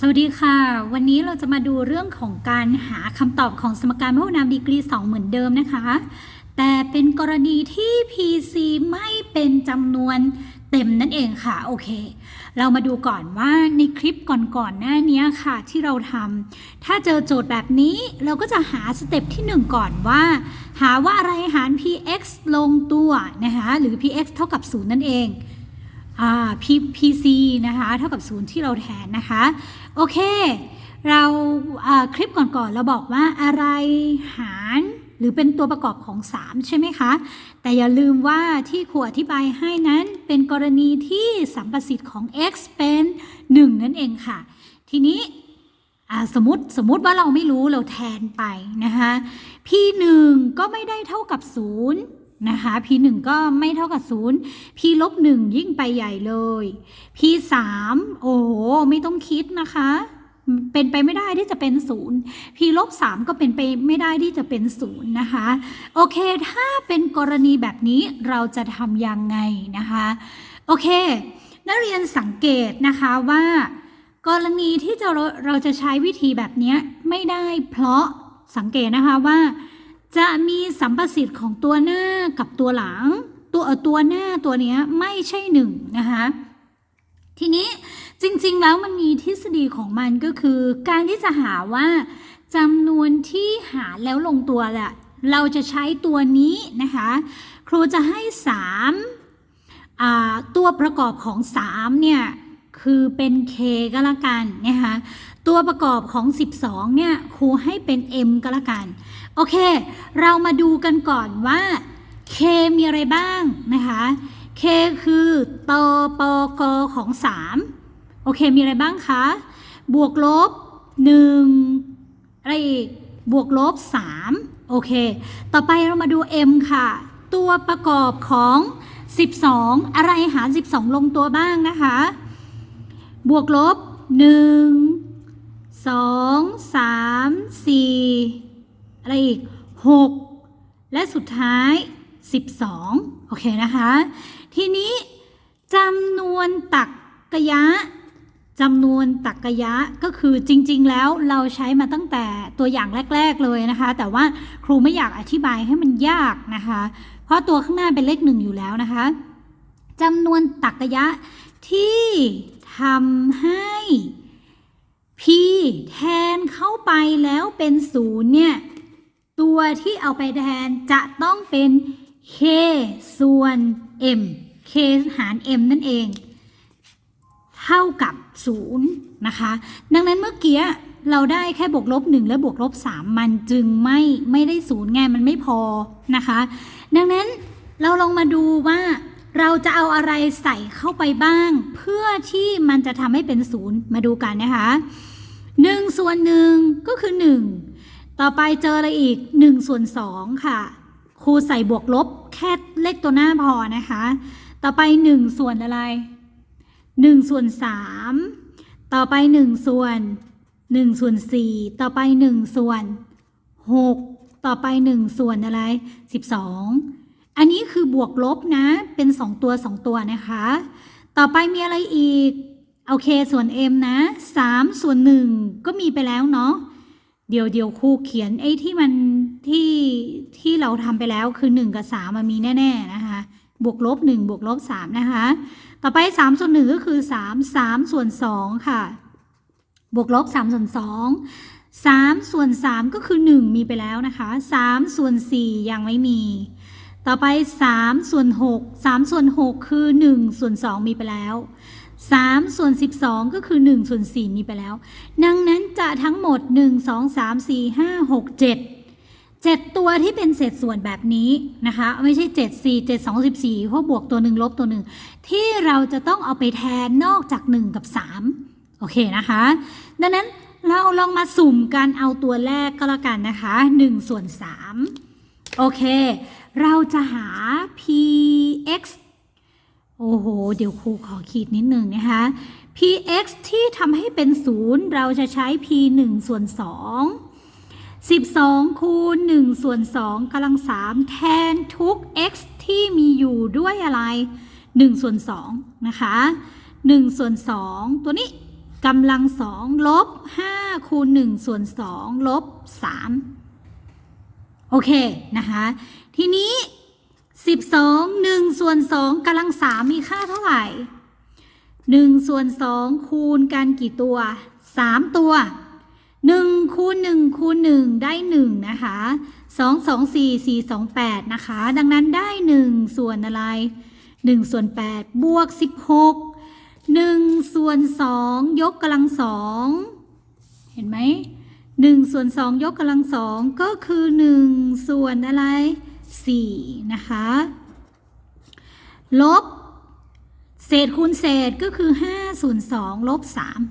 สวัสดีค่ะ วันนี้เราจะมาดูเรื่องของการหาคำตอบของสมการพหุนามดีกรี 2 เหมือนเดิมนะคะ แต่เป็นกรณีที่ PC ไม่เป็นจำนวนเต็มนั่นเองค่ะ โอเค เรามาดูก่อนว่าในคลิปก่อนๆหน้านี้ค่ะ ที่เราทำถ้าเจอโจทย์แบบนี้เราก็จะหาสเต็ปที่ 1 ก่อนว่า หาว่าอะไรหาร px ลงตัวนะคะหรือ px เท่ากับ 0 นั่นเอง P- PC นะคะเท่ากับ 0 ที่เราแทนนะคะ โอเค เราคลิปก่อนๆเราบอกว่าอะไรหารหรือเป็นตัวประกอบของ 3 ใช่ไหมคะ แต่อย่าลืมว่าที่ครูอธิบายให้นั้นเป็นกรณีที่สัมประสิทธิ์ของ x เป็น 1 นั่นเองค่ะ ทีนี้สมมติสมมติว่าเราไม่รู้เราแทนไปนะคะ p 1ก็ไม่ได้เท่ากับ 0 นะคะ p 1ก็ไม่เท่ากับ 0 p ลบ1ยิ่งไปใหญ่เลย p 3โอ้โห ไม่ต้องคิดนะคะ เป็นไปไม่ได้ที่จะเป็น 0 p ลบ3ก็เป็นไปไม่ได้ที่จะเป็น 0 นะคะ โอเค ถ้าเป็นกรณีแบบนี้เราจะทำยังไงนะคะ โอเค นักเรียนสังเกตนะคะว่ากรณีที่จะเราเราจะใช้วิธีแบบนี้ไม่ได้เพราะสังเกตนะคะว่า จะมีสัมประสิทธิ์ของตัวหน้ากับตัวหลัง ตัวตัวหน้าตัวเนี้ยไม่ใช่หนึ่งนะคะทีนี้จริงๆ แล้วมันมีทฤษฎีของมันก็คือ การที่จะหาว่าจำนวนที่หาแล้วลงตัวแหละเราจะใช้ตัวนี้นะคะครูจะให้ 3 ตัวประกอบของ 3 เนี่ย คือเป็น k ก็แล้วกันนะคะตัวประกอบของ 12 เนี่ยครูให้เป็น m ก็แล้วกัน โอเค เรามาดูกันก่อนว่า k มีอะไรบ้างนะคะ k คือตอปกของ 3 โอเค มีอะไรบ้างคะ บวกลบ 1 อะไรอีก บวกลบ 3 โอเค ต่อไปเรามาดู m ค่ะ ตัวประกอบของ 12 อะไรหาร 12 ลงตัวบ้างนะคะ บวกลบ1 2 3 4อะไรอีก6และสุดท้าย12โอเคนะคะ ทีนี้จำนวนตักกะยะจำนวนตักกะยะก็คือจริง ๆ แล้วเราใช้มาตั้งแต่ตัวอย่างแรก ๆ เลยนะคะ แต่ว่าครูไม่อยากอธิบายให้มันยากนะคะ เพราะตัวข้างหน้าเป็นเลขหนึ่งอยู่แล้วนะคะจำนวนตักกะยะ ที่ทำให้ p แทนเข้าไปแล้วเป็นศูนย์เนี่ย ตัวที่เอาไปแทนจะต้องเป็น k ส่วน m k หาร m นั่นเอง เท่ากับ0นะคะ ดังนั้นเมื่อกี้เราได้แค่บวกลบ1และบวกลบ3มันจึงไม่ไม่ได้ศูนย์ไงมันไม่พอนะคะ ดังนั้นเราลองมาดูว่า เราจะเอาอะไรใส่เข้าไปบ้าง เพื่อที่มันจะทำให้เป็นศูนย์มาดูกันนะคะ1ส่วน1ก็คือ 1 ต่อไปเจออะไรอีก1ส่วน2ค่ะ ครูใส่บวกลบแค่เลขตัวหน้าพอนะคะ ต่อไป 1 ส่วนอะไร 1 ส่วน 3 ต่อไป 1 ส่วน 1 ส่วน 4 ต่อไป 1 ส่วน 6 ต่อไป 1 ส่วนอะไร 12 อันนี้คือบวกลบนะ เป็น 2 ตัว 2 ตัวนะคะ ต่อไปมีอะไรอีก โอเค ส่วน m นะ 3 ส่วน 1 ก็มีไปแล้วเนาะ เดี๋ยวเดี๋ยวครูเขียนไอ้ที่มันที่ที่เราทำไปแล้วคือ 1 กับ 3 มันมีแน่ ๆ นะคะ บวกลบ 1 บวกลบ 3 นะคะ ต่อไป 3 ส่วน 1 ก็คือ 3 3 ส่วน 2 ค่ะ บวกลบ 3 ส่วน 2 3 ส่วน 3 ก็คือ 1 มีไปแล้วนะคะ 3 ส่วน 4 ยังไม่มี ต่อไป3ส่วน6 3ส่วน6คือ1ส่วน2มีไปแล้ว3ส่วน12 ก็คือ1ส่วน4มีไปแล้ว ดังนั้นจะทั้งหมด 1 2 3 4 5 6 7 7 ตัวที่เป็นเศษส่วนแบบนี้นะคะ ไม่ใช่ 7 4 7 2 14เพราะบวกตัวหนึ่งลบตัวหนึ่งที่เราจะต้องเอาไปแทนนอกจาก 1 กับ 3 โอเคนะคะ ดังนั้นเราลองมาสุ่มกันเอาตัวแรกก็แล้วกันนะคะ 1 ส่วน 3 โอเค เราจะหา px โอ้โห เดี๋ยวครูขอขีดนิดหนึ่งนะคะ px ที่ทำให้เป็นศูนย์เราจะใช้ p 1ส่วน2 12 คูณ 1 ส่วน2กำลัง 3 แทนทุก x ที่มีอยู่ด้วยอะไร 1 ส่วน2นะคะ 1 ส่วน 2 ตัวนี้กกำลังสองลบห้าคูณหนึ่งส่วนสองลบสามโอเค นะคะ ทีนี้สิบสองหนึ่งส่วนสองกำลังสามมีค่าเท่าไหร่หนึ่งส่วนสองคูณกันกี่ตัวสามตัวหนึ่งคูณหนึ่งคูณหนึ่งได้หนึ่งนะคะสองสองสี่สี่สองแปดนะคะ ดังนั้นได้หนึ่งส่วนอะไรหนึ่งส่วนแปดบวกสิบหกหนึ่งส่วนสองยกกำลังสองเห็นไหมหนึ่งส่วนสองยกกำลังสองก็คือหนึ่งส่วนอะไร สี่นะคะ ลบ เศษคูณเศษก็คือ 5 ส่วน2ลบ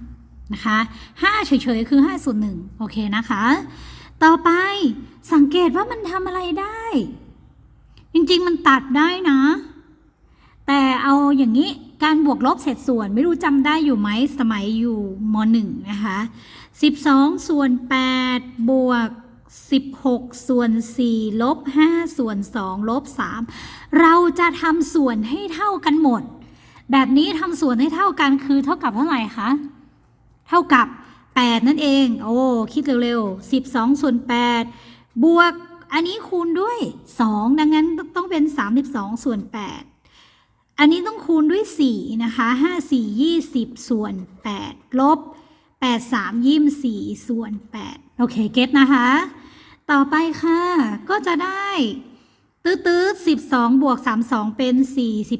3นะคะ5เฉยๆ คือ5ส่วน1โอเคนะคะ ต่อไปสังเกตว่ามันทำอะไรได้ จริงๆมันตัดได้นะ แต่เอาอย่างนี้การบวกลบเศษส่วนไม่รู้จำได้อยู่ไหมสมัยอยู่ม .1 นะคะ 12 ส่วน 8 บวก 16 ส่วน 4 ลบ 5 ส่วน 2 ลบ 3 เราจะทำส่วนให้เท่ากันหมด แบบนี้ทำส่วนให้เท่ากันคือเท่ากับเท่าไหร่คะ เท่ากับ 8 นั่นเอง โอ้ คิดเร็วๆ 12 ส่วน 8 บวก อันนี้คูณด้วย 2 ดังนั้นต้องเป็น 32 ส่วน 8อันนี้ต้องคูณด้วย 4 นะคะ 5 4 20 ส่วน 8 ลบ 8 3ยี่4ส่วน 8 โอเค เก็ตนะคะ ต่อไปค่ะ ก็จะได้ตื้อๆ12บวก32เป็น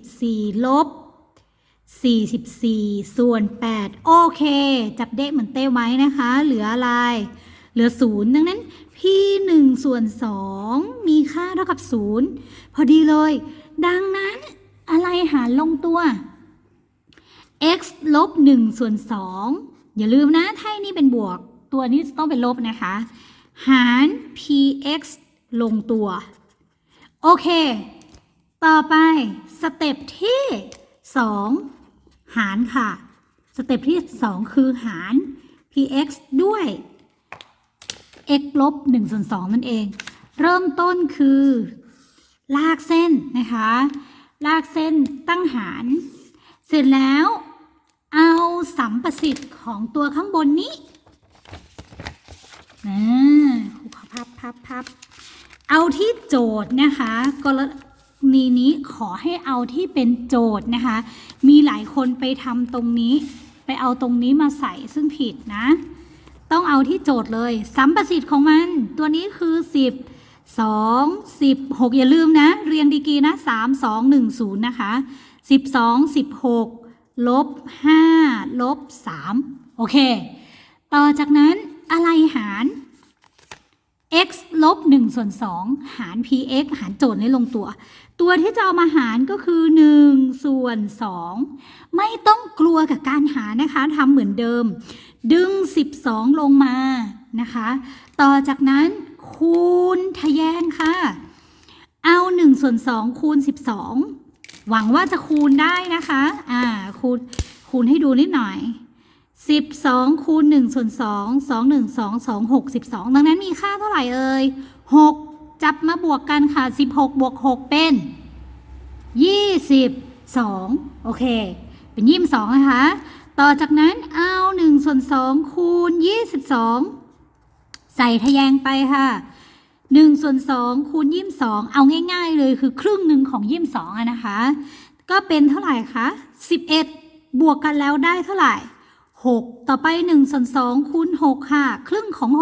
44ลบ44ส่วน8โอเค จับเด็กเหมือนเต้ไว้นะคะ เหลืออะไร เหลือ0ดังนั้น p 1ส่วน2มีค่าเท่ากับ0พอดีเลย ดังนั้นอะไรหารลงตัว x ลบ1ส่วน2อย่าลืมนะถ้านี่เป็นบวก ตัวนี้ต้องเป็นลบนะคะ หาร px ลงตัว โอเค ต่อไปสเต็ปที่ 2 หารค่ะ สเต็ปที่ 2 คือหาร px ด้วย x ลบ1ส่วน2นั่นเอง เริ่มต้นคือ ลากเส้นนะคะ ลากเส้นตั้งหาร เสร็จแล้วเอาสัมประสิทธิ์ของตัวข้างบนนี้ นะครูขอพับพับพับเอาที่โจทย์นะคะกรณีนี้ขอให้เอาที่เป็นโจทย์นะคะ มีหลายคนไปทำตรงนี้ ไปเอาตรงนี้มาใส่ซึ่งผิดนะ ต้องเอาที่โจทย์เลย สัมประสิทธิ์ของมัน ตัวนี้คือ 10 2 16 อย่าลืมนะ เรียงดีกรีนะ 3 2 1 0 นะคะ 12 16 ลบ 5 ลบ 3 โอเค ต่อจากนั้น อะไรหาร x ลบ1ส่วน2หาร px หารโจทย์ให้ลงตัว ตัวที่จะเอามาหารก็คือ 1 ส่วน 2 ไม่ต้องกลัวกับการหารนะคะทำเหมือนเดิม ดึง 12 ลงมานะคะ ต่อจากนั้นคูณทะแยงค่ะ เอา 1 ส่วน 2 คูณ 12 หวังว่าจะคูณได้นะคะ อ่าคูณคูณให้ดูนิดหน่อย 12 คูณ1ส่วน2 2 1 2 2 6 12 ดังนั้นมีค่าเท่าไหร่เอ่ย 6 จับมาบวกกันค่ะ 16 บวก 6 เป็น 22 โอเค เป็น22 นะคะ ต่อจากนั้นเอา 1 ส่วน 2 คูณ 22 ใส่ทะแยงไปค่ะ 1 ส่วน 2 คูณ 22 เอาง่าย ๆ เลยคือครึ่งหนึ่งของ 22อะนะคะ ก็เป็นเท่าไหร่คะ 11 บวกกันแล้วได้เท่าไหร่ 6 ต่อไป1ส่วน2คูณ6ค่ะ ครึ่งของ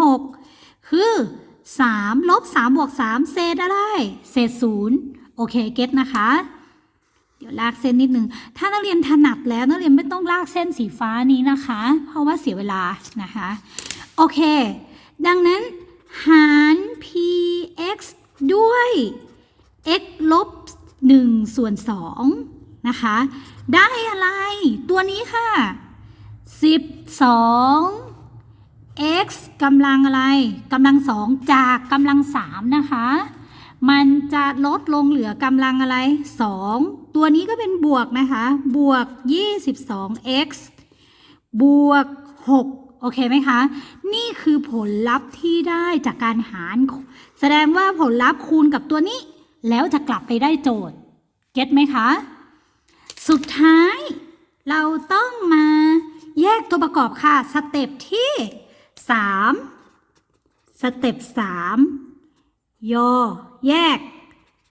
6 คือ 3 ลบ 3 บวก 3 เศษอะไร เศษ 0 โอเค เก็ตนะคะ เดี๋ยวลากเส้นนิดนึง ถ้านักเรียนถนัดแล้วนักเรียนไม่ต้องลากเส้นสีฟ้านี้นะคะ เพราะว่าเสียเวลานะคะ โอเค ดังนั้น หาร px ด้วย x ลบ1ส่วน2นะคะ ได้อะไร ตัวนี้ค่ะ 12 x กำลังอะไรกำลังสองจากกำลังสามนะคะ มันจะลดลงเหลือกำลังอะไร 2 ตัวนี้ก็เป็นบวกนะคะ บวก 22x บวก 6โอเคไหมคะ นี่คือผลลัพธ์ที่ได้จากการหาร แสดงว่าผลลัพธ์คูณกับตัวนี้ แล้วจะกลับไปได้โจทย์ เก็ตไหมคะ สุดท้ายเราต้องมา แยกตัวประกอบค่ะสเต็ปที่สามสเต็ปสามยอ แยก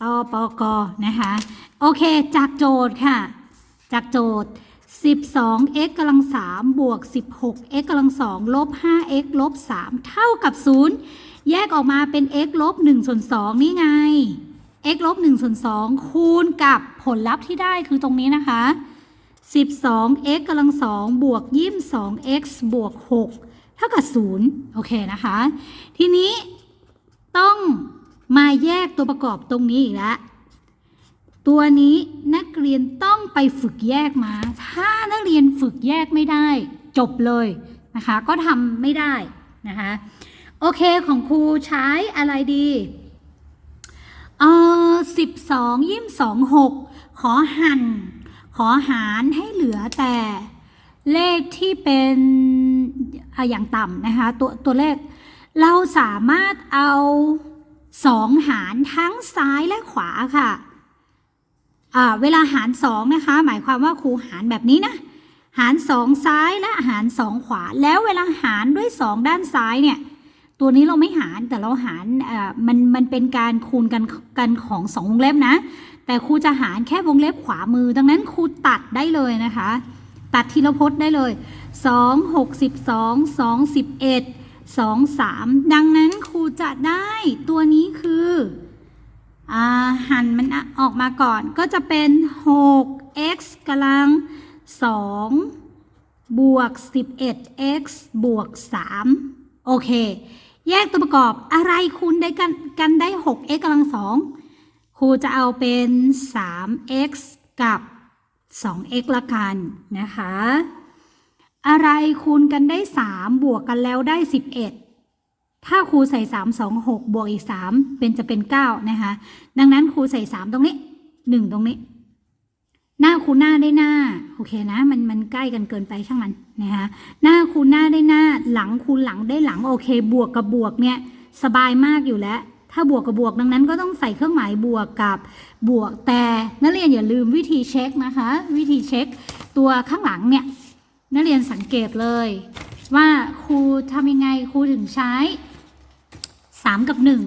ตอปกนะคะ โอเค จากโจทย์ค่ะ จากโจทย์ 12 x กำลัง3บวก 16 x กำลัง2ลบ 5 x ลบ 3 เท่ากับ 0 แยกออกมาเป็น x ลบ1ส่วน2นี่ไง x ลบ1ส่วน2คูณกับผลลัพธ์ที่ได้คือตรงนี้นะคะ 12 x กำลัง2บวก 22 x บวก 6 เท่ากับ 0 โอเคนะคะ ทีนี้ต้องมาแยกตัวประกอบตรงนี้อีกแล้วตัวนี้นักเรียนต้องไปฝึกแยกมา ถ้านักเรียนฝึกแยกไม่ได้ จบเลยนะคะ ก็ทำไม่ได้นะคะ โอเคของครูใช้อะไรดีเออสิบสองยี่สองหกขอหั่น ขอหารให้เหลือแต่เลขที่เป็นอย่างต่ำนะคะตัวตัวเลข เราสามารถเอาสองหารทั้งซ้ายและขวาค่ะเวลาหารสองนะคะ หมายความว่าครูหารแบบนี้นะหารสองซ้ายและหารสองขวา แล้วเวลาหารด้วยสองด้านซ้ายเนี่ย ตัวนี้เราไม่หารแต่เราหารมันมันเป็นการคูณกันกันของสองวงเล็บนะ แต่ครูจะหารแค่วงเล็บขวามือ ดังนั้นครูตัดได้เลยนะคะ ตัดทีละพจน์ได้เลย 2 62 2 11 2 3 ดังนั้นครูจะได้ตัวนี้คืออ่าหันมันออกมาก่อนก็จะเป็น 6x กำลัง 2 บวก 11x บวก 3 โอเค แยกตัวประกอบอะไรคูณได้กันกันได้ 6x กำลัง 2 รูจะเอาเป็น 3x กับ 2x ละกันนะคะ อะไรคูณกันได้ 3 บวกกันแล้วได้ 11 ถ้าครูใส่ 3 2 6 บวกอีก 3 เป็นจะเป็น 9 นะคะ ดังนั้นครูใส่ 3 ตรงนี้ 1 ตรงนี้ หน้าคูณหน้าได้หน้า โอเคนะ มันมันใกล้กันเกินไปช่างมันนะคะ หน้าคูณหน้าได้หน้า หลังคูณหลังได้หลัง โอเค บวกกับบวกเนี่ย สบายมากอยู่แล้ว ถ้าบวกกับบวกดังนั้นก็ต้องใส่เครื่องหมายบวกกับบวกแต่นักเรียนอย่าลืมวิธีเช็คนะคะ วิธีเช็คตัวข้างหลังเนี่ยนักเรียนสังเกตเลย ว่าครูทำยังไงครูถึงใช้สามกับหนึ่ง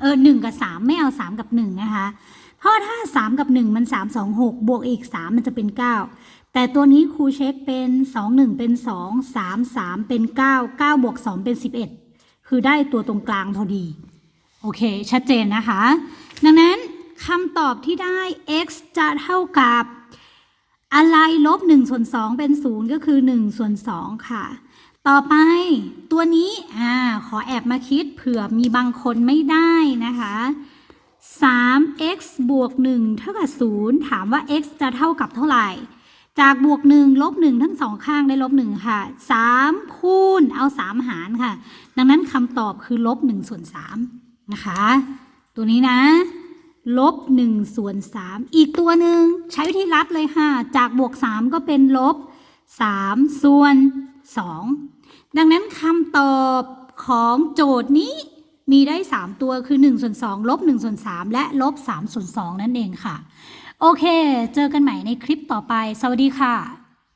เออหนึ่งกับสามไม่เอาสามกับหนึ่งนะคะ เพราะถ้าสามกับหนึ่งมันสามสองหกบวกอีกสามมันจะเป็นเก้าแต่ตัวนี้ครูเช็คเป็นสองหนึ่งเป็นสองสามสามเป็นเก้าเก้าบวกสองเป็นสิบเอ็ดคือได้ตัวตรงกลางพอดี โอเค ชัดเจนนะคะ ดังนั้นคำตอบที่ได้ x จะเท่ากับ อะไรลบ1ส่วน2เป็น 0 ก็คือ1ส่วน2ค่ะ ต่อไปตัวนี้อ่าขอแอบมาคิดเผื่อมีบางคนไม่ได้นะคะ 3x บวก 1 เท่ากับ 0 ถามว่า x จะเท่ากับเท่าไหร่ จากบวก 1 ลบ 1 ทั้งสองข้างได้ลบ 1 ค่ะ 3 คูณเอา 3 หารค่ะ ดังนั้นคำตอบคือลบ1ส่วน3 นะคะ ตัวนี้นะ ลบ1ส่วน3อีกตัวหนึ่งใช้วิธีลัดเลยค่ะ จากบวก 3 ก็เป็นลบ3ส่วน 2 ดังนั้นคำตอบของโจทย์นี้มีได้ 3 ตัวคือ1ส่วน2ลบ1ส่วน3และลบ3ส่วน2นั่นเองค่ะ โอเค เจอกันใหม่ในคลิปต่อไป สวัสดีค่ะ